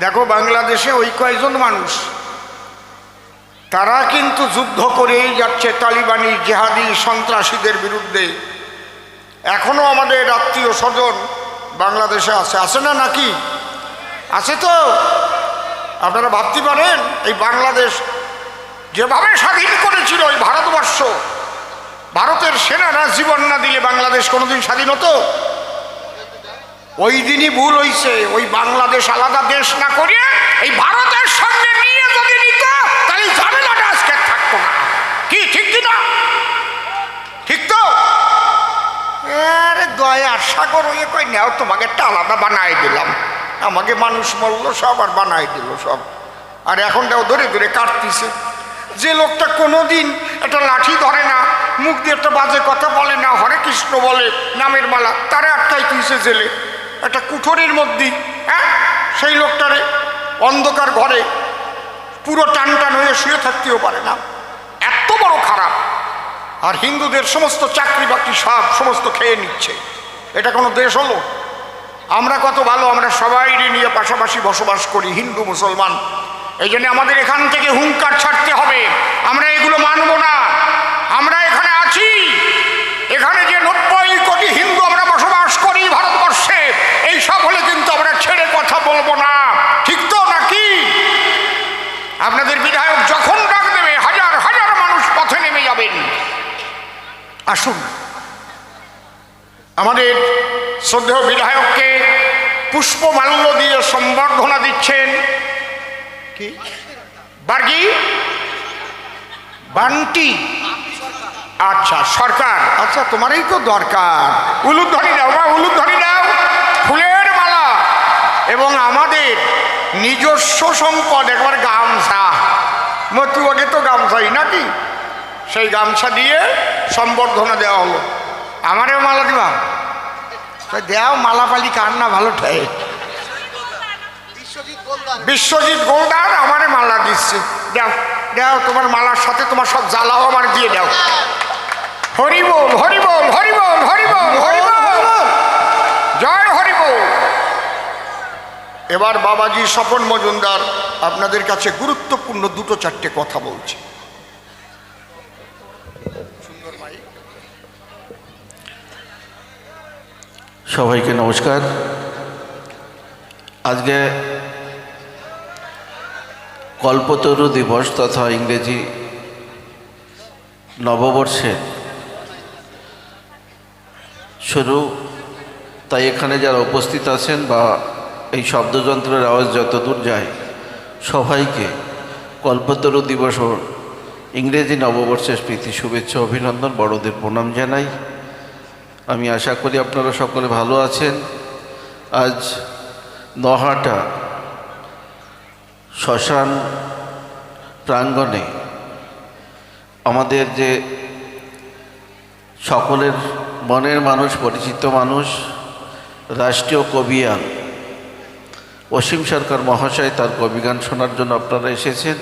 দেখো, বাংলাদেশে ওই কয়জন মানুষ? তারা কিন্তু যুদ্ধ করেই যাচ্ছে তালিবানি, জেহাদি সন্ত্রাসীদের বিরুদ্ধে। এখনও আমাদের আত্মীয় স্বজন বাংলাদেশে আছে। আছে না নাকি? আছে তো। আপনারা ভাবতে পারেন, এই বাংলাদেশ যেভাবে স্বাধীন করেছিল ওই ভারতবর্ষ, ভারতের সেনারা জীবন না দিলে বাংলাদেশ কোনোদিন স্বাধীন হতো? ওই দিনই ভুল হইছে। ওই বাংলাদেশ আলাদা দেশ না করে এই ভারতের সঙ্গে নিয়ে যদি নিত, তাহলে ঝামেলাটা আজকে থাকতো না। কি, ঠিক কি না? ঠিক তো? আরে দয়ার সাগর হয়ে কই নেও, তোমাকে একটা আলাদা বানাই দিলাম। আমাকে মানুষ মরলো সব আর বানাই দিল সব। আর এখনটাও ধরে ধরে কাটতিছে। যে লোকটা কোনোদিন একটা লাঠি ধরে না, মুখ দিয়ে একটা বাজে কথা বলে না, হরে কৃষ্ণ বলে, নামের মালা, তারে আটকাই তুইছে জেলে। একটা কুঠোরের মধ্যে হ্যাঁ? সেই লোকটারে অন্ধকার ঘরে পুরো টান টান হয়ে শুয়ে থাকতেও পারে না। এত বড় খারাপ। আর হিন্দুদের সমস্ত চাকরি বাকরি সব সমস্ত খেয়ে নিচ্ছে। এটা কোনো দেশ হলো? আমরা কত ভালো, আমরা সবাই নিয়ে পাশাপাশি বসবাস করি, হিন্দু, মুসলমান। এই জন্য আমাদের এখান থেকে হুঙ্কার ছাড়তে হবে। আমরা এগুলো মানব না। আমরা এখানে আছি। এখানে যে নব্বই কোটি হিন্দু আমরা বসবাস করি ভারতবর্ষে এই সব হলে কিন্তু আমরা ছেড়ে কথা বলব না ঠিক তো নাকি আপনাদের বিধায়ক যখন ডাক দেবে হাজার হাজার মানুষ পথে নেমে যাবেন আসুন। আমাদের শ্রদ্ধেয় বিধায়ককে পুষ্পমাল্য দিয়ে সম্বর্ধনা দিচ্ছেন কি? বার্গি? বান্টি? আচ্ছা সরকার। আচ্ছা তোমারই তো দরকার। উলুধ্বনি দাও বা উলুধ্বনি দাও ফুলের মালা। এবং আমাদের নিজস্ব সম্পদ একবার গামছা। মতুয়াকে তো গামছাই নাকি? সেই গামছা দিয়ে সম্বর্ধনা দেওয়া হলো। আমারও মালা দিবা? দেও মালা পালি কার না ভালো ঠাই বিশ্বজিৎ গোলদার আমারে মালা দিচ্ছে। দাও দাও তোমার মালার সাথে তোমার সব জ্বালাও আমার দিয়ে দাও। হরি বল হরি বল হরি বল হরি বল হরি বল। জয় হরি বল। এবার বাবাজি স্বপন মজুমদার আপনাদের কাছে গুরুত্বপূর্ণ দুটো চারটে কথা বলছে। সবাইকে নমস্কার। আজকে কল্পতরু দিবস তথা ইংরেজি নববর্ষের শুরু। তাই এখানে যারা উপস্থিত আছেন বা এই শব্দযন্ত্রের আওয়াজ যতদূর যায়, সবাইকে কল্পতরু দিবস ইংরেজি নববর্ষের প্রীতি, শুভেচ্ছা, অভিনন্দন, বড়দের প্রণাম জানাই। আমি আশা করি আপনারা সকলে ভালো আছেন। আজ নহাটা শ্মশান প্রাঙ্গণে আমাদের যে সকলের মনের মানুষ, পরিচিত মানুষ, রাষ্ট্রীয় কবিয়ান অসীম সরকার মহাশয়, তার কবিগান শোনার জন্য আপনারা এসেছেন।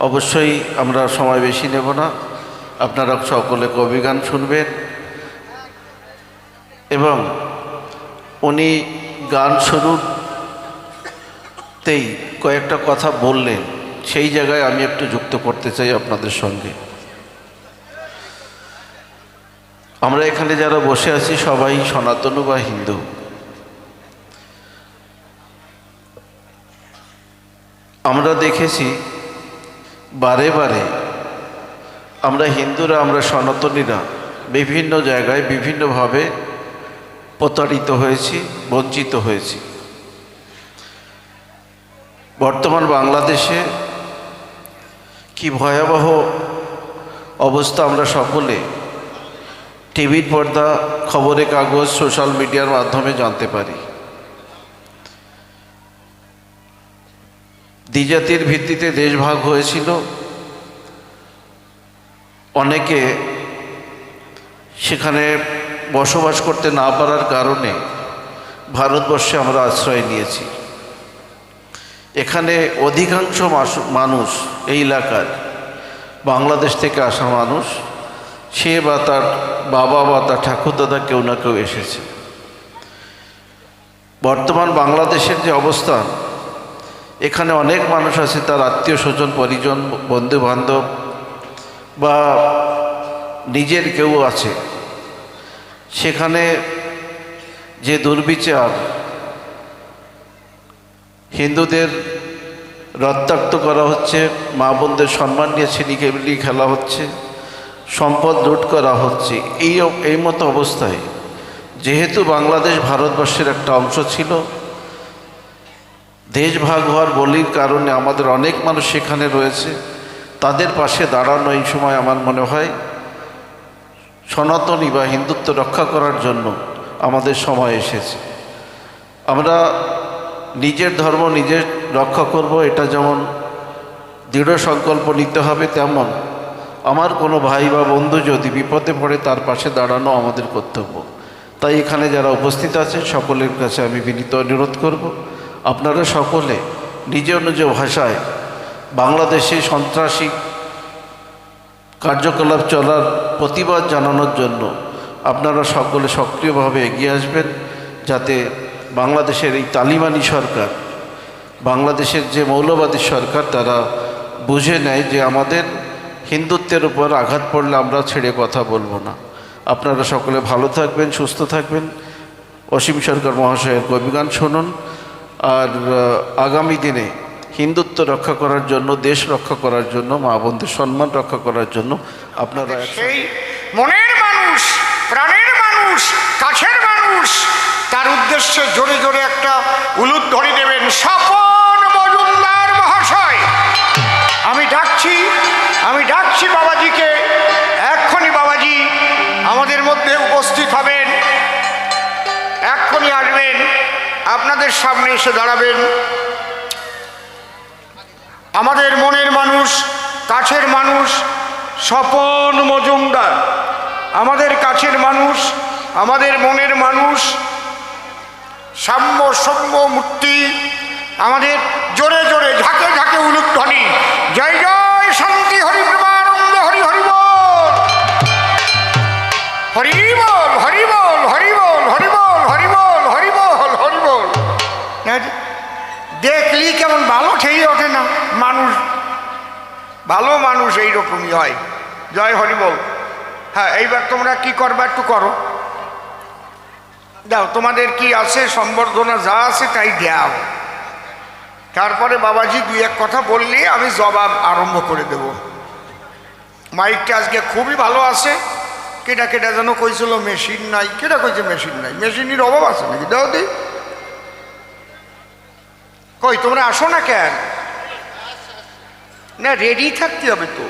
অবশ্যই আমরা সময় বেশি নেব না। আপনারা সকলে কবিগান শুনবেন। এবং উনি গান শুরুতেই কয়েকটা কথা বললেন। সেই জায়গায় আমি একটু যুক্ত করতে চাই আপনাদের সঙ্গে। আমরা এখানে যারা বসে আছি সবাই সনাতন বা হিন্দু। আমরা দেখেছি বারে বারে আমরা হিন্দুরা, আমরা সনাতনীরা বিভিন্ন জায়গায় বিভিন্নভাবে প্রতারিত হয়েছি, বঞ্চিত হয়েছি। বর্তমান বাংলাদেশে কি ভয়াবহ অবস্থা আমরা সকলে টিভির পর্দা, খবরের কাগজ, সোশ্যাল মিডিয়ার মাধ্যমে জানতে পারি। দ্বিজাতির ভিত্তিতে দেশ ভাগ হয়েছিল। অনেকে সেখানে বসবাস করতে না পারার কারণে ভারতবর্ষে আমরা আশ্রয় নিয়েছি। এখানে অধিকাংশ মানুষ এই এলাকার বাংলাদেশ থেকে আসা মানুষ, সে বা তার বাবা বা তার ঠাকুরদাদা কেউ না কেউ এসেছে। বর্তমান বাংলাদেশের যে অবস্থান, এখানে অনেক মানুষ আছে, তার আত্মীয় স্বজন, পরিজন বন্ধু বান্ধব বা নিজের কেউ আছে। সেখানে যে দুর্বিচার হিন্দুদের রক্তাক্ত করা হচ্ছে, মা বোনদের সম্মান নিয়ে ছিনিকেবিলি খেলা হচ্ছে, সম্পদ লুট করা হচ্ছে, এই এই মতো অবস্থায়। যেহেতু বাংলাদেশ ভারতবর্ষের একটা অংশ ছিল, দেশ ভাগ হওয়ার বলির কারণে আমাদের অনেক মানুষ সেখানে রয়েছে, তাদের পাশে দাঁড়ানো এই সময় আমার মনে হয় সনাতনী বা হিন্দুত্ব রক্ষা করার জন্য আমাদের সময় এসেছে। আমরা নিজের ধর্ম নিজের রক্ষা করব, এটা যেমন দৃঢ় সংকল্প নিতে হবে, তেমন আমার কোনো ভাই বা বন্ধু যদি বিপদে পড়ে, তার পাশে দাঁড়ানো আমাদের কর্তব্য। তাই এখানে যারা উপস্থিত আছেন, সকলের কাছে আমি বিনীত অনুরোধ করব, আপনারা সকলে নিজ নিজ ভাষায় বাংলাদেশে সন্ত্রাসী কার্যকলাপ চলার প্রতিবাদ জানানোর জন্য আপনারা সকলে সক্রিয়ভাবে এগিয়ে আসবেন যাতে বাংলাদেশের এই তালিবানি সরকার, বাংলাদেশের যে মৌলবাদী সরকার, তারা বুঝে নেয় যে আমাদের হিন্দুত্বের উপর আঘাত পড়লে আমরা ছেড়ে কথা বলব না। আপনারা সকলে ভালো থাকবেন, সুস্থ থাকবেন। অসীম সরকার মহাশয়ের কবিগান শুনুন। আর, আগামী দিনে হিন্দুত্ব রক্ষা করার জন্য দেশ রক্ষা করার জন্য মা বোনদের সম্মান রক্ষা করার জন্য আপনারা সেই মনের মানুষ প্রাণের মানুষ কাছের মানুষ তার উদ্দেশ্যে জোরে জোরে একটা উলুধ্বনি দেবেন স্বপন মজুমদার মহাশয় আমি ডাকছি আমি ডাকছি বাবাজিকে এক্ষুনি বাবাজি আমাদের মধ্যে উপস্থিত হবেন এক্ষুনি আসবেন আপনাদের সামনে এসে দাঁড়াবেন। আমাদের মনের মানুষ, কাছের মানুষ, স্বপন মজুমদার। আমাদের কাছের মানুষ, আমাদের মনের মানুষ, সাম্য সৌম্য মূর্তি, আমাদের জোরে জোরে ঝাঁকে ঝাঁকে উলুধ্বনি জয় জয় শান্তি, হরি প্রেমানন্দ, হরি হরি বল। হরি বল হরি বল হরি বল হরি বল হরি বল হরি বল হরি বল। দেখলি কেমন ভালো ঠেয়ে ওঠে না। মানুষ, ভালো মানুষ এইরকমই হয়। জয় হরি বল। হ্যাঁ এইবার তোমরা কি করবা একটু করো। দাও, তোমাদের কি আছে, সম্বর্ধনা যা আছে তাই দাও। তারপরে বাবাজি দুই এক কথা বললে আমি জবাব আরম্ভ করে দেব। মাইকটা আজকে খুবই ভালো আছে। কেটা কেটা যেন কইছিল মেশিন নাই। কেটা কইছে মেশিন নাই? মেশিনের অভাব আছে নাকি? দাও দি। কই, তোমরা আসো না কেন? না রেডি থাকতে হবে তো